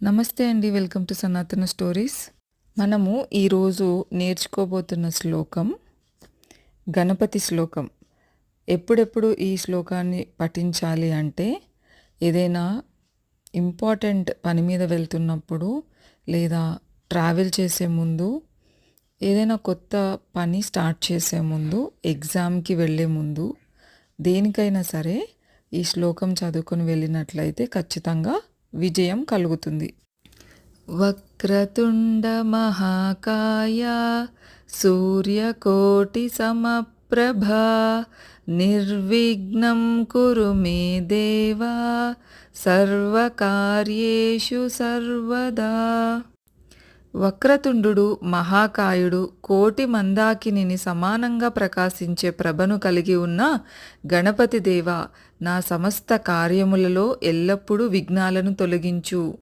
నమస్తే అండి welcome to సనాతన స్టోరీస్. మనము ఈరోజు నేర్చుకోబోతున్న శ్లోకం గణపతి శ్లోకం. ఎప్పుడెప్పుడు ఈ శ్లోకాన్ని పఠించాలి అంటే ఏదైనా ఇంపార్టెంట్ పని మీద వెళ్తున్నప్పుడు లేదా ట్రావెల్ చేసే ముందు ఏదైనా కొత్త పని స్టార్ట్ చేసే ముందు ఎగ్జామ్కి వెళ్ళే ముందు దేనికైనా సరే ఈ శ్లోకం చదువుకొని వెళ్ళినట్లయితే ఖచ్చితంగా విజయం కలుగుతుంది. వక్రతుండ మహాకాయ సూర్యకోటి సమప్రభ నిర్విఘ్నం కురు మే దేవా సర్వకార్యేషు సర్వదా. వక్రతుండు మహాకాయుడు కోటి మందాకిని సమానంగా ప్రకాశించే ప్రభను కలిగి ఉన్న గణపతి దేవ నా సమస్త కార్యములలో ఎల్లప్పుడూ విఘ్నాలను తొలగించు.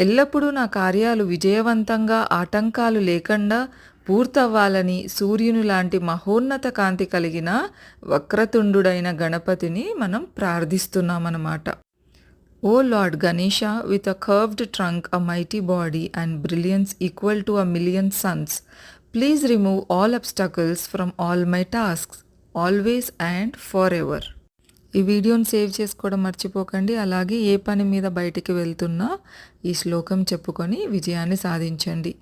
ఎల్లప్పుడూ నా కార్యాలు విజయవంతంగా ఆటంకాలు లేకుండా పూర్తవ్వాలని సూర్యుని లాంటి మహోన్నత కాంతి కలిగిన వక్రతుండుడైన గణపతిని మనం ప్రార్థిస్తున్నామన్నమాట. O lord Ganesha with a curved trunk a mighty body and brilliance equal to a million suns please remove all obstacles from all my tasks always and forever ఈ వీడియోని సేవ్ చేసుకోవడం మర్చిపోకండి. అలాగే ఏ పని మీద బయటికి వెళ్తున్నా ఈ శ్లోకం చెప్పుకొని విజయాన్ని సాధించండి.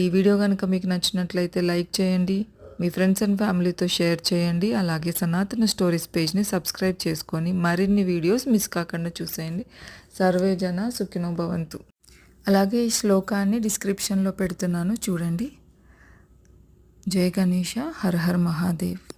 ఈ వీడియో కనుక మీకు నచ్చినట్లయితే లైక్ చేయండి. మీ ఫ్రెండ్స్ అండ్ ఫ్యామిలీతో షేర్ చేయండి. అలాగే సనాతన స్టోరీస్ పేజ్ని సబ్స్క్రైబ్ చేసుకొని మరిన్ని వీడియోస్ మిస్ కాకుండా చూసేయండి. సర్వే జన సుఖినో భవంతు. అలాగే ఈ శ్లోకాన్ని డిస్క్రిప్షన్లో పెడుతున్నాను. చూడండి. జయ గణేష హర హర్ మహాదేవ్.